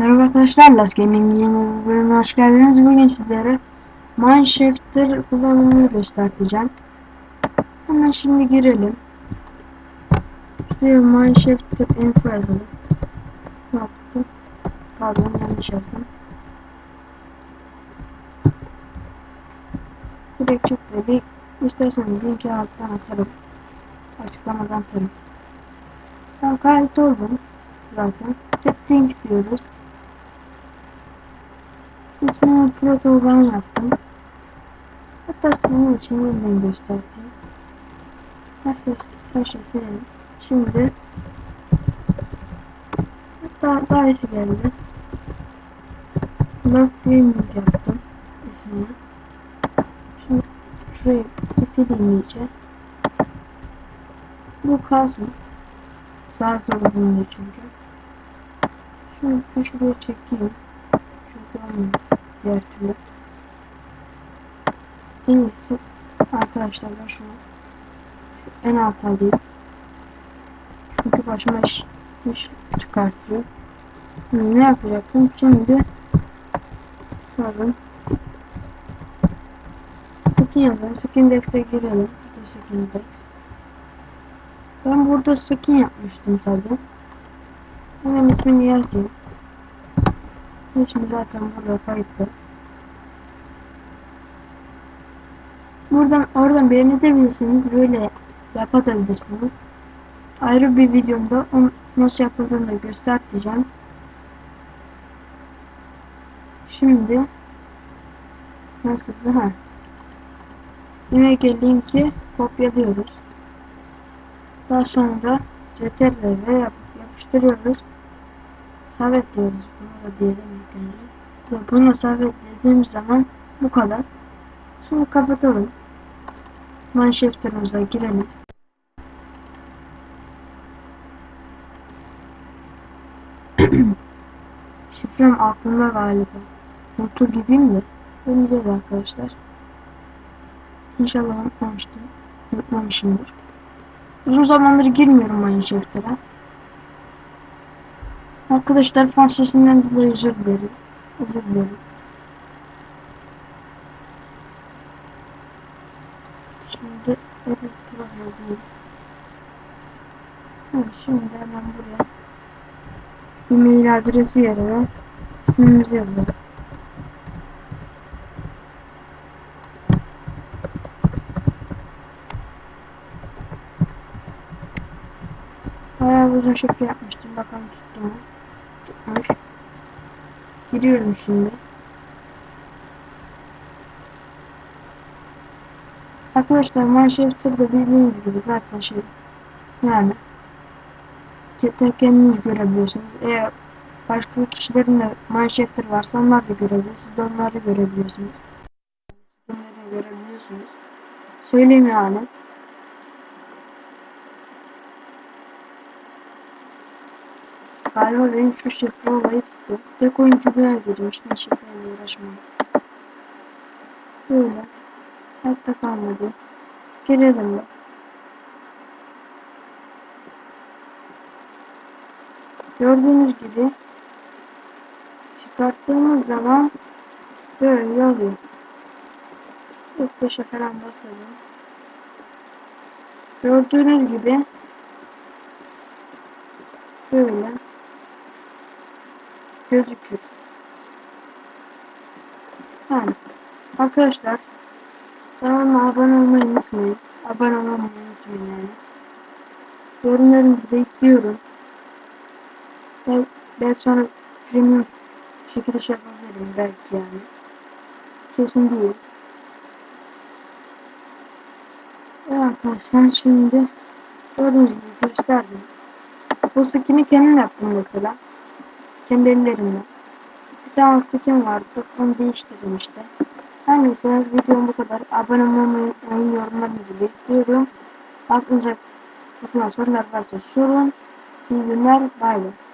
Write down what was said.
Arkadaşlar Last Gaming yeni bir bölümüne hoş geldiniz. Bugün sizlere Mineshifter kullanımını göstereceğim. Hemen şimdi girelim. Şuraya Mineshifter info yazalım. Ne yaptım? Pardon yanlış yazdım. Direkt çıktı. Bir isterseniz linki alttan atarım. Açıklamadan atarım. Ben kayıt oldum zaten. Settings diyoruz. İsmini protokolden yaptım. Hatta sizin için yeniden göstereyim. Her şey, şey silelim. Şimdi hatta daha iyisi geldi. Last Gaming yaptım ismini. Şimdi şurayı sileyim iyice. Bu kalsın. Zar zor bulunuyor çünkü. Bir şuraya çekeyim. Çünkü olmuyor diğer türlü. En iyisi arkadaşlar ben şunu şu en alta alayım. Çünkü başıma iş, iş çıkartıyor. Şimdi ne yapacaktım? Şimdi sorun. Skin yazalım. Skindex'e girelim. Skindex. Ben burada skin yapmıştım tabi. Hemen ismini yazayım. İsmi zaten burada kayıtlı. Buradan oradan beğenebilirsiniz. Böyle yapabilirsiniz. Ayrı bir videomda nasıl yapıldığını göstereceğim. Şimdi nasıl ha Yine linki kopyalıyoruz. Daha sonra CTRL yap yapıştırıyoruz. Sabit diyoruz. Bunu da diyelim önce. Bunu sabitlediğim zaman bu kadar. Şimdi kapatalım. Manşefterimize girelim. Şifrem aklımda galiba. Unutur gibiyim de. Deneyeceğiz arkadaşlar. İnşallah unutmamıştım. Unutmamışımdır. Uzun zamandır girmiyorum Mineshifter'a. Arkadaşlar fon sesinden dolayı özür dileriz. Özür dilerim. Şimdi edit. Evet, şimdi hemen buraya e-mail adresi yerine ismimizi yazalım. Bayağı uzun şekil yapmıştım. Bakalım tuttu mu? Tutmuş. Giriyorum şimdi. Arkadaşlar Mineshifter'da bildiğiniz gibi zaten şey yani kendiniz görebiliyorsunuz. Eğer başka kişilerin de Mineshifter varsa onlar da görebilir. Siz de onları görebiliyorsunuz. Bunları görebiliyorsunuz. Söyleyeyim yani. Galiba benim şu şifre olayı tuttu. Tek oyunculuğa girmiştim şifreyle uğraşmadım. Böyle. Hayatta kalmadı. Girelim de. Gördüğünüz gibi çıkarttığımız zaman böyle oluyor. İlk beşe falan basalım. Gördüğünüz gibi böyle gözüküyor. Yani arkadaşlar kanalıma abone olmayı unutmayın. Abone olmayı unutmayın yani. Yorumlarınızı bekliyorum. Ben, ben sonra premium şekilde şey yapabilirim belki yani. Kesin değil. Evet arkadaşlar şimdi gördüğünüz gibi gösterdim. Bu skin'i kendim yaptım mesela. Kendi ellerimle. Bir tane skin vardı. Onu değiştirdim işte. Her neyse videom bu kadar. Abone olmayı. Yorumlarınızı bekliyorum. Aklınıza takılan sorular varsa sorun. İyi günler. Bay bay.